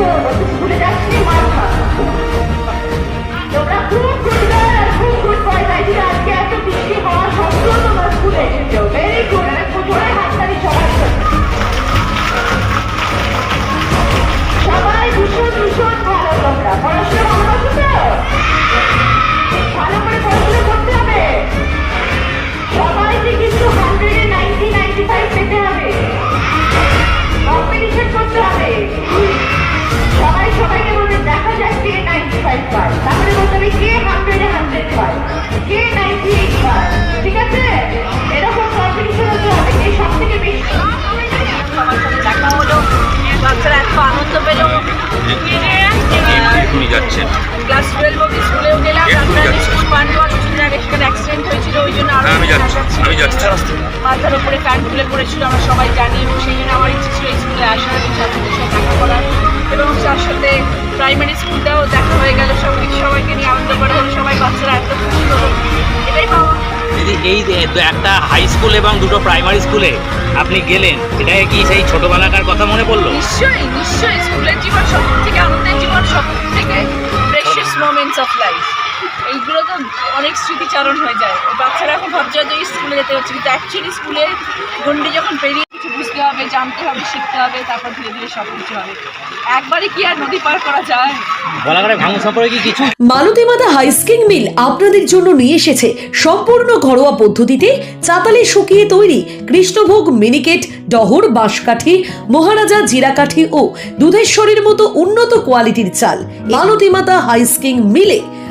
Yeah. Accident হয়েছিল ওই জন্য আরও হ্যাঁ, আমি যাচ্ছি আমি যাচ্ছি। মাথার উপরে কান খুলে পড়েছিল আমরা সবাই জানি এবং সেই জন্য আমার ইচ্ছে ছিল স্কুলে আসার ছাত্রদের দেখা করার। এবং তার সাথে প্রাইমারি স্কুলটাও দেখা হয়ে গেল সবাই সবাইকে নিয়ে আনন্দ করে হলো সবাই বাচ্চারা এত খুশি এটাই এই একটা হাই স্কুল এবং দুটো প্রাইমারি স্কুলে আপনি গেলেন এটা কি সেই ছোটবেলাকার কথা মনে পড়ল? নিশ্চয়ই নিশ্চয়ই স্কুলের জীবন সব থেকে আনন্দের অনেক স্মৃতিচারণ হয়ে যায়। ওই বাচ্চারা এখন ভাবছে যে স্কুলে যেতে হচ্ছে কিন্তু অ্যাকচুয়ালি স্কুলে গন্ডি যখন পেরিয়ে কিছু বুঝতে হবে জানতে হবে শিখতে হবে তারপর ধীরে ধীরে সব কিছু হবে। একবারে কি আর নদী পার করা যায়? মালতী মাতা হাইস্কিং মিল আপনাদের জন্য নিয়ে এসেছে সম্পূর্ণ ঘরোয়া পদ্ধতিতে চাতালে শুকিয়ে তৈরি কৃষ্ণভোগ মিনিকেট ডহর বাঁশকাঠি মহারাজা জিরাকাঠি ও দুধেশ্বরীর মতো উন্নত কোয়ালিটির চাল। মালতী মাতা হাইস্কিং মিলে